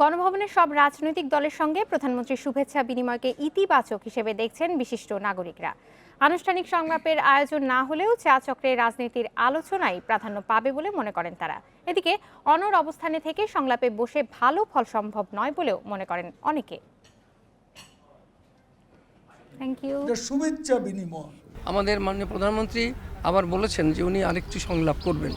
গণভবনের সব রাজনৈতিক দলের সঙ্গে প্রধানমন্ত্রীর শুভেচ্ছা বিনিময়কে ইতিবাচক হিসেবে দেখছেন বিশিষ্ট নাগরিকরা। আনুষ্ঠানিক সংলাপের আয়োজন না হলেও চা চক্রে রাজনীতির আলোচনাই প্রাধান্য পাবে বলে মনে করেন তারা। এদিকে অনর অবস্থানে থেকে সংলাপে বসে ভালো ফল সম্ভব নয় বলেও মনে করেন অনেকে। থ্যাংক ইউ শুভেচ্ছা বিনিময়। আমাদের মাননীয় প্রধানমন্ত্রী আবার বলেছেন যে উনি আরেকটি সংলাপ করবেন।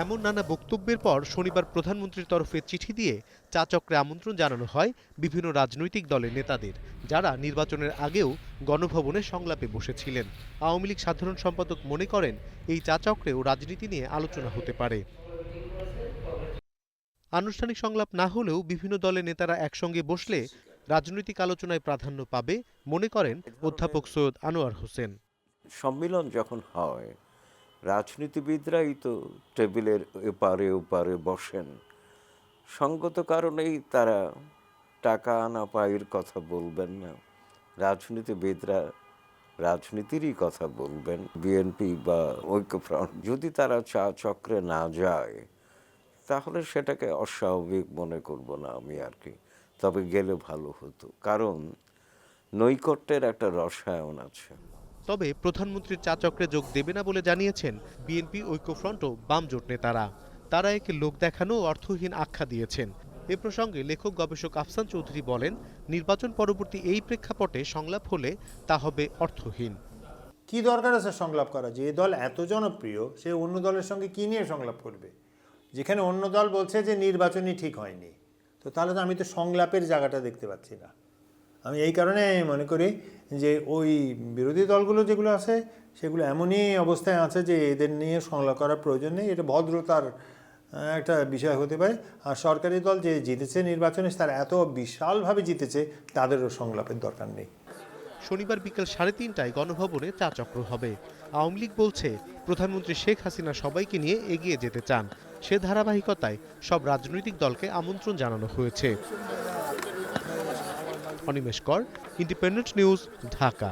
এমন নানা বক্তব্যের পর শনিবার প্রধানমন্ত্রীর তরফে চিঠি দিয়ে চা চক্রে আমন্ত্রণ জানানো হয় বিভিন্ন রাজনৈতিক দলের নেতাদের, যারা নির্বাচনের আগেও গণভবনে সংলাপে বসেছিলেন। আওয়ামী লীগ সাধারণ সম্পাদক মনে করেন, এই চা চক্রেও রাজনীতি নিয়ে আলোচনা হতে পারে। আনুষ্ঠানিক সংলাপ না হলেও বিভিন্ন দলের নেতারা একসঙ্গে বসলে রাজনৈতিক আলোচনায় প্রাধান্য পাবে, মনে করেন অধ্যাপক সৈয়দ আনোয়ার হোসেন। সম্মিলন যখন হয় রাজনীতিবিদরাই তো টেবিলের এপারে ওপারে বসেন। সঙ্গত কারণেই তারা টাকা আনা পায়ের কথা বলবেন না। রাজনীতিবিদরা রাজনীতিরই কথা বলবেন। বিএনপি বা ঐক্যফ্রন্ট যদি তারা চা চক্রে না যায়, তাহলে সেটাকে অস্বাভাবিক মনে করব না আমি আর কি। তবে গেলে ভালো হতো। কারণ নৈকট্যের একটা রসায়ন আছে। তবে প্রধানমন্ত্রীর চা চক্রে যোগ দেবে না বলে জানিয়েছেন বিএনপি ঐক্যফ্রন্ট ও বাম জোট নেতারা। তারা একে লোক দেখানো অর্থহীন আখ্যা দিয়েছেন। এ প্রসঙ্গে লেখক গবেষক আফসান চৌধুরী বলেন, নির্বাচন পরবর্তী এই প্রেক্ষাপটে সংলাপ হলে তা হবে অর্থহীন। কি দরকার আছে সংলাপ করা? যে দল এত জনপ্রিয়, সে অন্য দলের সঙ্গে কি নিয়ে সংলাপ করবে? যেখানে অন্য দল বলছে যে নির্বাচনই ঠিক হয়নি। তো তাহলে তো আমি তো সংলাপের জায়গাটা দেখতে পাচ্ছি না। আমি এই কারণে মনে করি যে ওই বিরোধী দলগুলো যেগুলো আছে, সেগুলো এমনই অবস্থায় আছে যে এদের নিয়ে সংলাপ করার প্রয়োজন নেই। এটা ভদ্রতার একটা বিষয় হতে পারে। আর সরকারি দল যে জিতেছে নির্বাচনে, তারা এত বিশালভাবে জিতেছে, তাদেরও সংলাপের দরকার নেই। শনিবার বিকেল সাড়ে তিনটায় গণভবনে চা চক্র হবে। আওয়ামী লীগ বলছে, প্রধানমন্ত্রী শেখ হাসিনা সবাইকে নিয়ে এগিয়ে যেতে চান। সে ধারাবাহিকতায় সব রাজনৈতিক দলকে আমন্ত্রণ জানানো হয়েছে। অনিমেষ কর ইন্ডিপেন্ডেন্ট নিউজ ঢাকা।